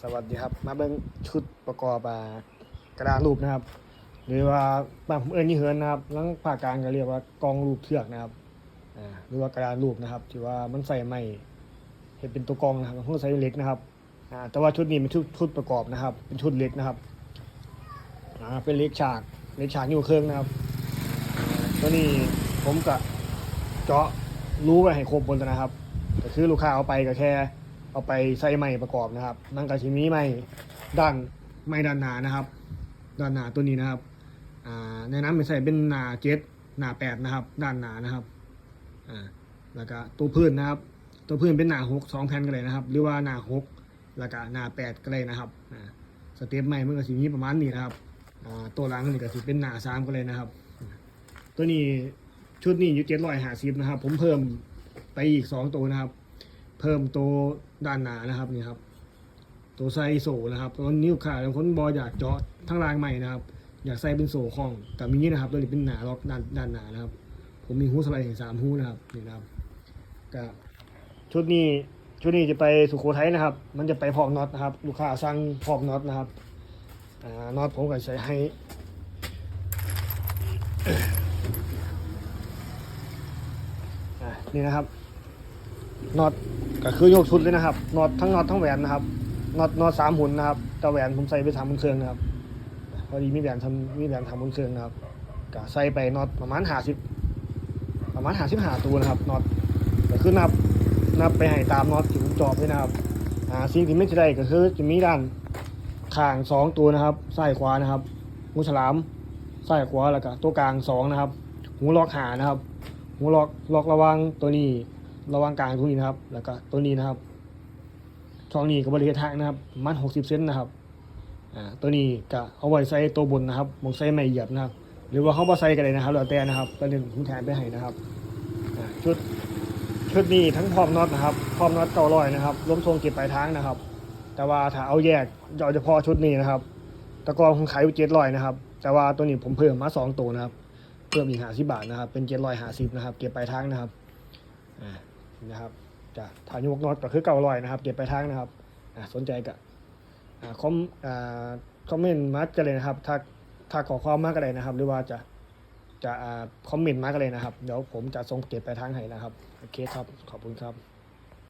สวัสดีครับ มาเบิ่งชุดประกอบกระดานรูปนะครับ หรือว่าบางผมเอิ้นยี่เหินนะครับลังภาคกลางก็เรียกว่ากองรูปเทือกนะครับหรือว่ากระดานรูปนะครับที่ว่ามันใส่ไม้เห็นเป็นตัวกองนะครับเพิ่งใส่เล็กนะครับแต่ว่าชุดนี้เป็นชุดชุดประกอบนะครับ เป็นชุดเล็กนะครับเป็นเล็กฉากเล็กฉากนิ้วเครื่องนะครับตัวนี้ผมก็เจาะรู้ไว้ให้ครบบนนะครับก็คือลูกค้าเอาไปก็แค่ เอาไปใส่ไม้ประกอบนะครับมันก็จะมีไม้ด้านไม้ด้านหนานะครับ ด้านหนาตัวนี้นะครับอ่าในนั้นเป็นใส่เป็นหนาเจ็ดหนาแปดนะครับ ด้านหนานะครับอ่าแล้วก็ตัวพื้นนะครับ ตัวพื้นเป็นหนาหกสองแผ่นก็เลยนะครับ หรือว่าหนาหกแล้วก็หนาแปดก็เลยนะครับอ่าสเต็ปใหม่มันก็สีนี้ประมาณนี้นะครับอ่าตัวหลังนี่ก็สิเป็นหนาสามก็เลยนะครับ ตัวนี้ชุดนี้อยู่เจ็ดร้อยห้าสิบนะครับ ผมเพิ่มไปอีกสองตัวนะครับ เพิ่มตัวด้านหนานะครับนี่ครับ ตัวไซโซนะครับตัวนิ้วขาดบางคนบออยากเจาะทั้งรางใหม่นะครับ อยากใส่เป็นโซ่ข้องแต่มีนี้นะครับตัวนี้เป็นหนาล็อกด้านด้านหนานะครับ ผมมีหูสไลด์ถึงสามหูนะครับนี่นะครับก็ชุดนี้ชุดนี้จะไปสุโขทัยนะครับ มันจะไปพอกน็อตนะครับ ลูกค้าสั่งพอกน็อตนะครับอ่าน็อตผมก็ใส่ให้นี่นะครับน็อต ก็คือยกชุดเลยนะครับน็อตทั้งน็อตทั้งแหวนนะครับน็อตน็อตสามหุ่นนะครับแต่แหวนผมใส่ไปสามหุนเครื่องนะครับ พอดีมีแหวนทำมีแหวนทำหุ่นเครื่องนะครับก็ใส่ไปน็อตประมาณห้าสิบประมาณห้าสิบห้าตัวนะครับน็อตก็คือนับนับไปให้ตามน็อตที่ผมจอบไว้นะครับอ่าสิ่งที่ไม่จะได้ก็คือจะมีด้านข้างสองตัวนะครับซ้ายขวานะครับหูฉลามซ้ายขวาแล้วก็ตัวกลางสองนะครับหูล็อกหานะครับหูล็อกล็อกระวังตัวนี้ ระหว่างกลางตรงนี้นะครับ แล้วก็ตัวนี้นะครับช่องนี้กับบริเวณทางนะครับมันหกสิบเซนนะครับอ่าตัวนี้ก็เอาไว้ใส่ตัวบนนะครับมองใส่ไม่เหยียบนะครับ หรือว่าเขาบ่ใส่กันเลยนะครับแล้วแต่นะครับก็เล่นผมแทนไปให้นะครับอ่าชุดชุดนี้ทั้งพร้อมน็อตนะครับพร้อมน็อตเก้าร้อยนะครับล้มทรงเก็บปลายทางนะครับ แต่ว่าถ้าเอาแยกเอาเฉพาะชุดนี้นะครับตะกอนผมขายอยู่เจ็ดร้อยนะครับ แต่ว่าตัวนี้ผมเพิ่มมาสองตัวนะครับ เพิ่มอีกห้าสิบบาทนะครับ เป็นเจ็ดร้อยห้าสิบนะครับ เก็บปลายทางนะครับอ่า นะครับจะฐานยกนอดก็คือเก่าลอยนะครับ เก็บไปทางนะครับอ่าสนใจก็อ่คอมอ่าคอมเมนต์มากันเลยนะครับถ้าถ้าขอความมากกันเลยนะครับ หรือว่าจะจะอ่าคอมเมนต์มากันเลยนะครับ เดี๋ยวผมจะส่งเก็บไปทางให้นะครับโอเคครับขอบคุณครับ